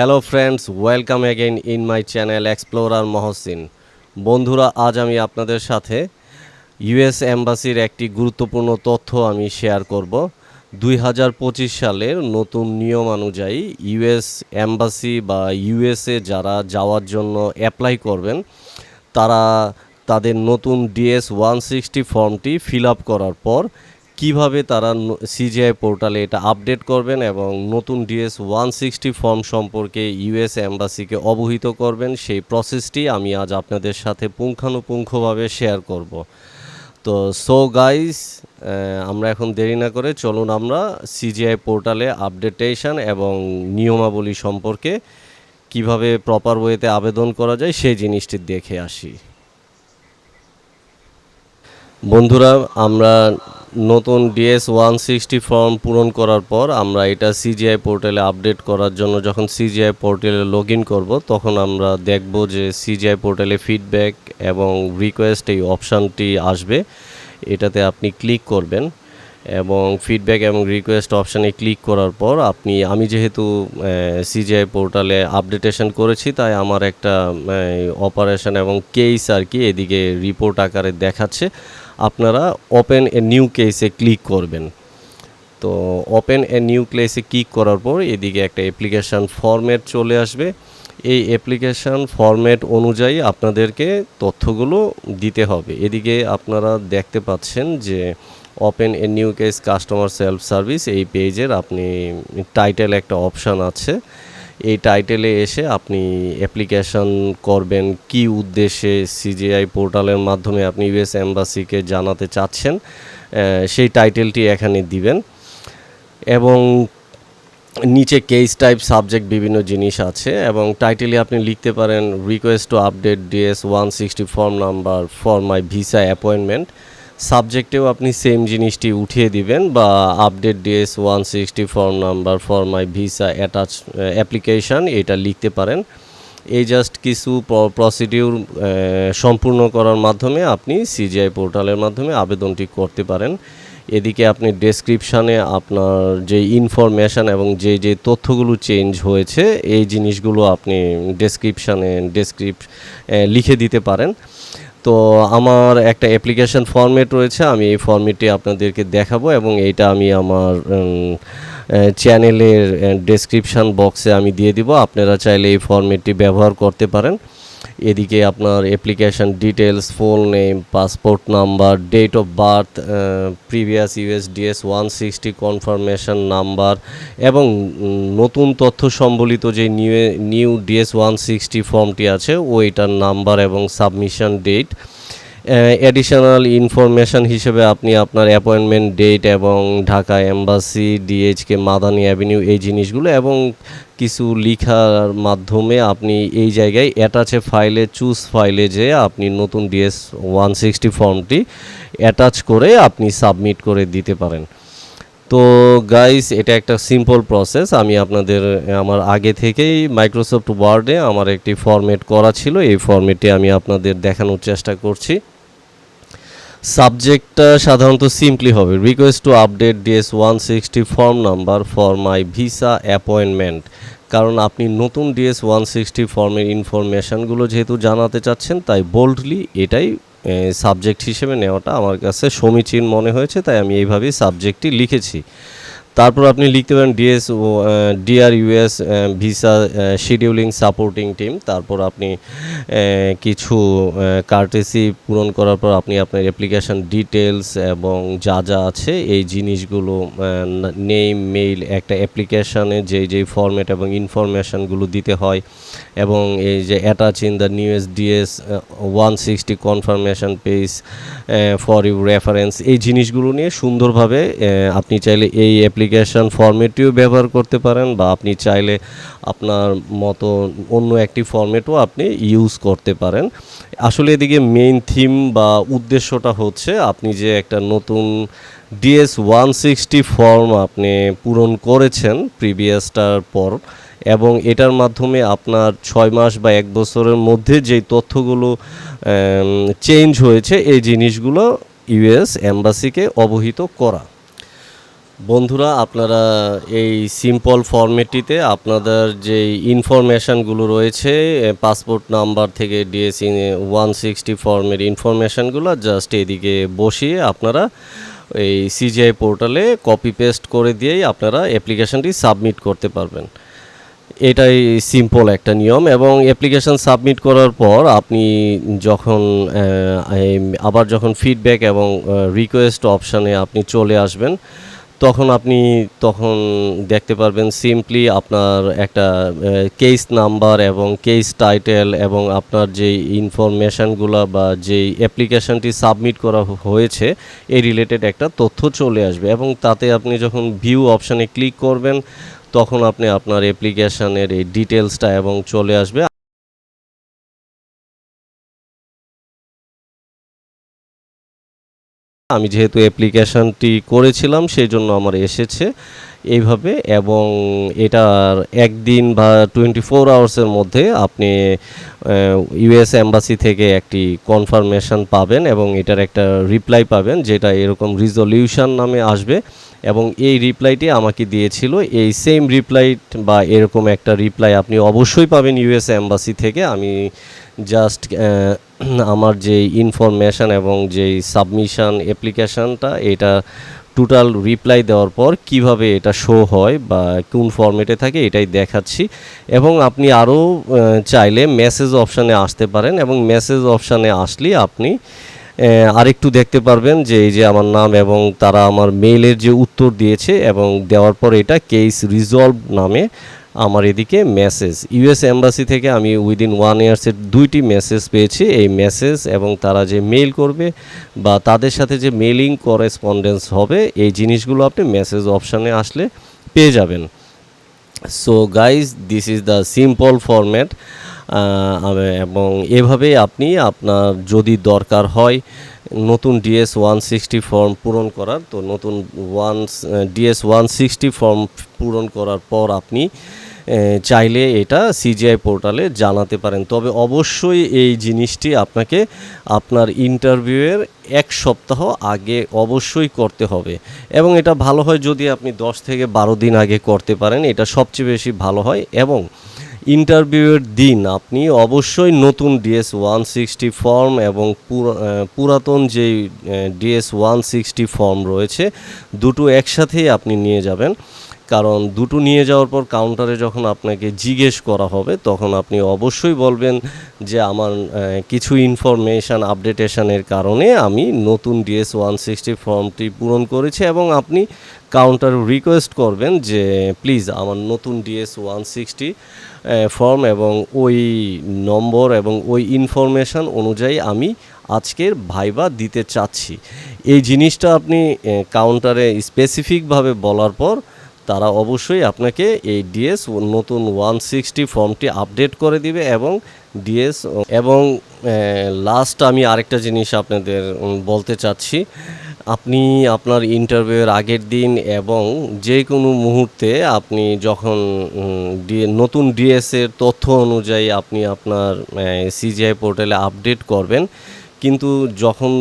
Hello friends welcome again in my channel explorer Mohsin বন্ধুরা, আজ আমি আপনাদের সাথে ইউএস এম্বাসির একটি গুরুত্বপূর্ণ তথ্য আমি শেয়ার করব। দুই হাজার পঁচিশ সালের নতুন নিয়ম অনুযায়ী ইউএস এম্বাসি বা ইউএসএ যারা যাওয়ার জন্য অ্যাপ্লাই করবেন, তারা তাদের নতুন ডিএস ওয়ান সিক্সটি ফর্মটি ফিল আপ করার পর কীভাবে তারা সিজিআই পোর্টালে এটা আপডেট করবেন এবং নতুন ডিএস ওয়ান সিক্সটি ফর্ম সম্পর্কে ইউএস এম্বাসিকে অবহিত করবেন, সেই প্রসেসটি আমি আজ আপনাদের সাথে পুঙ্খানুপুঙ্খভাবে শেয়ার করব। তো সো গাইস আমরা এখন দেরি না করে চলুন আমরা সিজিআই পোর্টালে আপডেটেশন এবং নিয়মাবলী সম্পর্কে কীভাবে প্রপার ওয়েতে আবেদন করা যায় সেই জিনিসটি দেখে আসি। বন্ধুরা, আমরা নতুন ডিএস ওয়ান সিক্সটি ফর্ম পূরণ করার পর আমরা এটা সিজিআই পোর্টালে আপডেট করার জন্য যখন সিজিআই পোর্টালে লগ ইন করব, তখন আমরা দেখব যে সিজিআই পোর্টালে ফিডব্যাক এবং রিকোয়েস্ট এই অপশানটি আসবে। এটাতে আপনি ক্লিক করবেন এবং ফিডব্যাক এবং রিকোয়েস্ট অপশানে ক্লিক করার পর আপনি, আমি যেহেতু সিজিআই পোর্টালে আপডেটেশন করেছি, তাই আমার একটা অপারেশন এবং কেস আর কি এদিকে রিপোর্ট আকারে দেখাচ্ছে। আপনারা ওপেন এ নিউ কেসে ক্লিক করবেন। তো ওপেন এ নিউ কেসে ক্লিক করার পর এদিকে একটা অ্যাপ্লিকেশান ফরম্যাট চলে আসবে। এই অ্যাপ্লিকেশান ফরম্যাট অনুযায়ী আপনাদেরকে তথ্যগুলো দিতে হবে। এদিকে আপনারা দেখতে পাচ্ছেন যে open a new case customer self service এই পেজের আপনি টাইটেল একটা অপশান আছে। এই টাইটেলে এসে আপনি অ্যাপ্লিকেশন করবেন, কি উদ্দেশ্যে সিজিআই পোর্টালের মাধ্যমে আপনি ইউএস এম্বাসিকে জানাতে চাচ্ছেন সেই টাইটেলটি এখানে দিবেন। এবং নিচে কেস টাইপ সাবজেক্ট বিভিন্ন জিনিস আছে এবং টাইটেলে আপনি লিখতে পারেন request to update DS one sixty form number for my visa appointment সাবজেক্টেও আপনি সেম জিনিসটি উঠিয়ে দিবেন বা update DS one sixty form number for my visa attach application এটা লিখতে পারেন। এই জাস্ট কিছু প্রসিডিউর সম্পূর্ণ করার মাধ্যমে আপনি সিজিআই পোর্টালের মাধ্যমে আবেদনটি করতে পারেন। এদিকে আপনি ডেসক্রিপশানে আপনার যে ইনফরমেশান এবং যে যে তথ্যগুলো চেঞ্জ হয়েছে, এই জিনিসগুলো আপনি ডেসক্রিপশানে ডেসক্রিপ লিখে দিতে পারেন। তো আমার একটা অ্যাপ্লিকেশন ফর্মেট রয়েছে, আমি এই ফর্মেটটি আপনাদেরকে দেখাবো এবং এইটা আমি আমার চ্যানেলের ডেসক্রিপশান বক্সে আমি দিয়ে দিব। আপনারা চাইলে এই ফর্মেটটি ব্যবহার করতে পারেন। এদিকে আপনার application details phone name passport number date of birth previous US DS one sixty confirmation number এবং নতুন তথ্য সম্বলিত যে new new DS one sixty ফর্মটি আছে, ওইটার নাম্বার এবং সাবমিশন ডেট অ্যাডিশনাল ইনফরমেশান হিসেবে আপনি আপনার অ্যাপয়েন্টমেন্ট ডেট এবং Dhaka embassy DHK Madani avenue এই জিনিসগুলো এবং কিছু লিখার মাধ্যমে আপনি এই জায়গায় অ্যাটাচে ফাইলে চুজ ফাইলে যে আপনি নতুন ডিএস ওয়ান সিক্সটি ফর্মটি অ্যাটাচ করে আপনি সাবমিট করে দিতে পারেন। তো গাইস এটা একটা সিম্পল প্রসেস আমি আপনাদের, আমার আগে থেকেই মাইক্রোসফট ওয়ার্ডে আমার একটি ফরম্যাট করা ছিল। এই ফরম্যাটটি আমি আপনাদের দেখানোর চেষ্টা করছি। সাবজেক্টটা সাধারণত সিম্পলি হবে। Request to update DS one sixty form number for my visa appointment কারণ আপনি নতুন ডিএস ওয়ান সিক্সটি ফর্মের ইনফরমেশানগুলো যেহেতু জানাতে চাচ্ছেন, তাই বোল্ডলি এটাই সাবজেক্ট হিসেবে নেওয়াটা আমার কাছে সমীচীন মনে হয়েছে, তাই আমি এইভাবেই সাবজেক্টটি লিখেছি। তারপর আপনি লিখতে পারেন DS DR, US visa scheduling, supporting team. তারপর আপনি কিছু কার্টেসি পূরণ করার পর আপনি আপনার অ্যাপ্লিকেশান ডিটেলস এবং যা যা আছে, এই জিনিসগুলো নেম, মেইল, একটা অ্যাপ্লিকেশানে যেই যেই ফর্ম্যাট এবং ইনফরমেশানগুলো দিতে হয় এবং এই যে attach in the new US DS one sixty confirmation page for you reference, এই জিনিসগুলো নিয়ে সুন্দরভাবে আপনি চাইলে এই অ্যাপ্লিকেশন ফর্মেটটিও ব্যবহার করতে পারেন বা আপনি চাইলে আপনার মতো অন্য একটি ফর্মেটও আপনি ইউজ করতে পারেন। আসলে এদিকে মেইন থিম বা উদ্দেশ্যটা হচ্ছে আপনি যে একটা নতুন ডিএস ওয়ান সিক্সটি ফর্ম আপনি পূরণ করেছেন প্রিভিয়াসটার পর এবং এটার মাধ্যমে আপনার ছয় মাস বা এক বছরের মধ্যে যেই তথ্যগুলো চেঞ্জ হয়েছে, এই জিনিসগুলো ইউএস এম্বাসিকে অবহিত করা। বন্ধুরা, আপনারা এই সিম্পল ফরম্যাটটিতে আপনাদের যে ইনফরমেশানগুলো রয়েছে পাসপোর্ট নাম্বার থেকে ডিএসি ওয়ান সিক্সটি ফর্মের ইনফরমেশানগুলো জাস্ট এদিকে বসিয়ে আপনারা এই সিজিআই পোর্টালে কপি পেস্ট করে দিয়েই আপনারা অ্যাপ্লিকেশনটি সাবমিট করতে পারবেন। এটাই সিম্পল একটা নিয়ম এবং অ্যাপ্লিকেশন সাবমিট করার পর আপনি যখন আবার যখন ফিডব্যাক এবং রিকোয়েস্ট অপশানে আপনি চলে আসবেন তখন আপনি তখন দেখতে পারবেন সিম্পলি আপনার একটা কেস নাম্বার এবং কেস টাইটেল এবং আপনার যেই ইনফরমেশানগুলো বা যেই অ্যাপ্লিকেশনটি সাবমিট করা হয়েছে, এই রিলেটেড একটা তথ্য চলে আসবে এবং তাতে আপনি যখন ভিউ অপশানে ক্লিক করবেন, তখন আপনি আপনার অ্যাপ্লিকেশানের এই ডিটেলসটা এবং চলে আসবে। আমি যেহেতু অ্যাপ্লিকেশনটি করেছিলাম সেই জন্য আমার এসেছে এইভাবে এবং এটার একদিন বা টোয়েন্টি ফোর আওয়ার্সের মধ্যে আপনি ইউএস এম্বাসি থেকে একটি কনফার্মেশন পাবেন এবং এটার একটা রিপ্লাই পাবেন, যেটা এরকম রিজলিউশন নামে আসবে। এবং এই রিপ্লাইটি আমাকে দিয়েছিল। এই সেম রিপ্লাই বা এরকম একটা রিপ্লাই আপনি অবশ্যই পাবেন ইউএস এম্বাসি থেকে। আমি জাস্ট আমার যে ইনফরমেশন এবং যেই সাবমিশন অ্যাপ্লিকেশনটা এটা টোটাল রিপ্লাই দেওয়ার পর কীভাবে এটা শো হয় বা কোন ফরম্যাটে থাকে, এটাই দেখাচ্ছি। এবং আপনি আরও চাইলে মেসেজ অপশানে আসতে পারেন এবং মেসেজ অপশানে আসলে আপনি আরেকটু দেখতে পারবেন যে এই যে আমার নাম এবং তারা আমার মেইলের যে উত্তর দিয়েছে এবং দেওয়ার পর এটা কেস রিজলভ নামে আমার এদিকে মেসেজ। ইউএস এম্বাসি থেকে আমি উইদিন ওয়ান ইয়ার্সের দুইটি মেসেজ পেয়েছি। এই মেসেজ এবং তারা যে মেইল করবে বা তাদের সাথে যে মেলিং করেসপন্ডেন্স হবে, এই জিনিসগুলো আপনি মেসেজ অপশানে আসলে পেয়ে যাবেন। So guys this is the simple format এবং এভাবেই আপনি আপনার যদি দরকার হয় নতুন ডিএস ওয়ান সিক্সটি ফর্ম পূরণ করার, তো নতুন one DS one sixty form পূরণ করার পর আপনি চাইলে এটা সিজিআই পোর্টালে জানাতে পারেন। তবে অবশ্যই এই জিনিসটি আপনাকে আপনার ইন্টারভিউয়ের এক সপ্তাহ আগে অবশ্যই করতে হবে। এবং এটা ভালো হয় যদি আপনি দশ থেকে বারো দিন আগে করতে পারেন, এটা সবচেয়ে বেশি ভালো হয়। এবং ইন্টারভিউয়ের দিন, আপনি অবশ্যই নতুন ডিএস ওয়ান সিক্সটি ফর্ম এবং পুরাতন যেই ডিএস ওয়ান সিক্সটি ফর্ম রয়েছে, দুটো একসাথেই আপনি নিয়ে যাবেন। কারণ দুটো নিয়ে যাওয়ার পর কাউন্টারে যখন আপনাকে জিজ্ঞেস করা হবে, তখন আপনি অবশ্যই বলবেন যে, আমার কিছু ইনফরমেশান, আপডেটেশনের কারণে আমি নতুন ডিএস ওয়ান সিক্সটি ফর্মটি পূরণ করেছি এবং আপনি কাউন্টার রিকোয়েস্ট করবেন যে, প্লিজ, আমার নতুন ডিএস ওয়ান সিক্সটি ফর্ম এবং ওই নম্বর এবং ওই ইনফরমেশান অনুযায়ী আমি আজকের ভাইবা দিতে চাচ্ছি। এই জিনিসটা আপনি কাউন্টারে স্পেসিফিকভাবে বলার পর তারা অবশ্যই আপনাকে এই ডিএস নতুন ওয়ান সিক্সটি ফর্মটি আপডেট করে দিবে এবং ডিএস এবং লাস্ট আমি আরেকটা জিনিস আপনাদের বলতে চাচ্ছি। আপনি আপনার ইন্টারভিউয়ের আগের দিন এবং যে কোনো মুহূর্তে আপনি যখন নতুন ডিএসের তথ্য অনুযায়ী আপনি আপনার সিজিআই পোর্টালে আপডেট করবেন কিন্তু যখন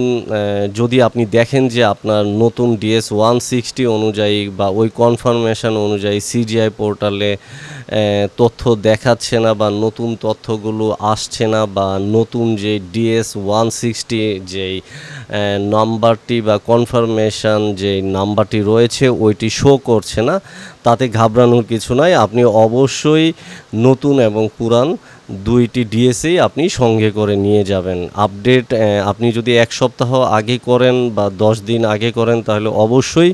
যদি আপনি দেখেন যে আপনার নতুন ডিএস ওয়ান সিক্সটি অনুযায়ী বা ওই কনফার্মেশন অনুযায়ী সিজিআই পোর্টালে তথ্য দেখাচ্ছে না বা নতুন তথ্যগুলো আসছে না বা নতুন যে ডিএস ওয়ান সিক্সটি যেই নাম্বারটি বা কনফার্মেশন যে নাম্বারটি রয়েছে ওইটি শো করছে না, তাতে ঘাবড়ানোর কিছু নাই। আপনি অবশ্যই নতুন এবং পুরান দুইটি ডিএসই আপনি সঙ্গে করে নিয়ে যাবেন। আপডেট আপনি যদি এক সপ্তাহ আগে করেন বা দশ দিন আগে করেন, তাহলে অবশ্যই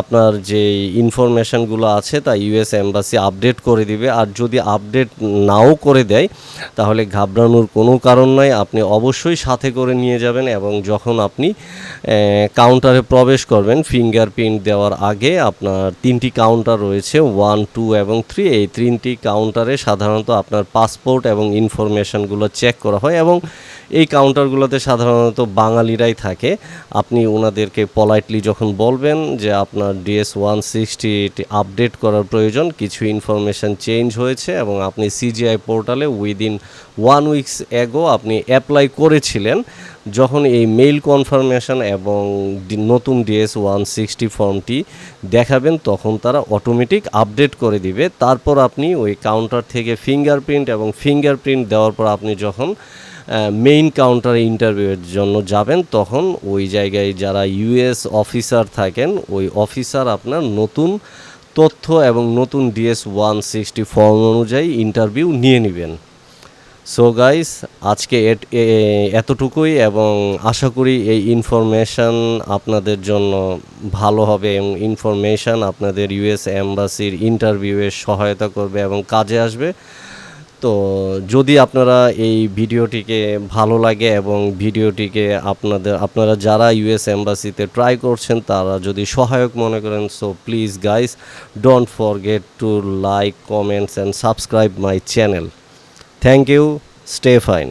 আপনার যে ইনফরমেশানগুলো আছে তা ইউএস এম্বাসি আপডেট করে দিবে। আর যদি আপডেট নাও করে দেয়, তাহলে ঘাবড়ানোর কোনো কারণ নাই। আপনি অবশ্যই সাথে করে নিয়ে যাবেন এবং যখন আপনি কাউন্টারে প্রবেশ করবেন ফিঙ্গারপ্রিন্ট দেওয়ার আগে আপনার তিনটি কাউন্টার রয়েছে ওয়ান টু এবং থ্রি এই তিনটি কাউন্টারে সাধারণত আপনার পাসপোর্ট এবং ইনফরমেশনগুলো চেক করা হয় এবং এই কাউন্টারগুলোতে সাধারণত বাঙালিরাই থাকে। আপনি ওনাদেরকে পলাইটলি যখন বলবেন যে আপনার ডিএস ওয়ান সিক্সটি আপডেট করার প্রয়োজন, কিছু ইনফরমেশন চেঞ্জ হয়েছে এবং আপনি সিজিআই পোর্টালে উইদিন ওয়ান উইকস অ্যাগো আপনি অ্যাপ্লাই করেছিলেন। যখন এই মেইল কনফার্মেশন এবং নতুন ডিএস ওয়ান সিক্সটি ফর্মটি দেখাবেন, তখন তারা অটোমেটিক আপডেট করে দিবে। তারপর আপনি ওই কাউন্টার থেকে ফিঙ্গারপ্রিন্ট এবং ফিঙ্গারপ্রিন্ট দেওয়ার পর আপনি যখন মেইন কাউন্টারে ইন্টারভিউয়ের জন্য যাবেন, তখন ওই জায়গায় যারা ইউএস অফিসার থাকেন, ওই অফিসার আপনার নতুন তথ্য এবং নতুন ডিএস ওয়ান সিক্সটি ফর্ম অনুযায়ী ইন্টারভিউ নিয়ে নেবেন। সো গাইস আজকে এতটুকুই এবং আশা করি এই ইনফরমেশন আপনাদের জন্য ভালো হবে এবং ইনফরমেশন আপনাদের ইউএস অ্যাম্বাসির ইন্টারভিউয়ে সহায়তা করবে এবং কাজে আসবে। তো যদি আপনারা এই ভিডিওটিকে ভালো লাগে এবং ভিডিওটিকে আপনাদের, আপনারা যারা ইউএস এম্বাসিতে ট্রাই করছেন, তারা যদি সহায়ক মনে করেন so please guys don't forget to like comments and subscribe my channel thank you stay fine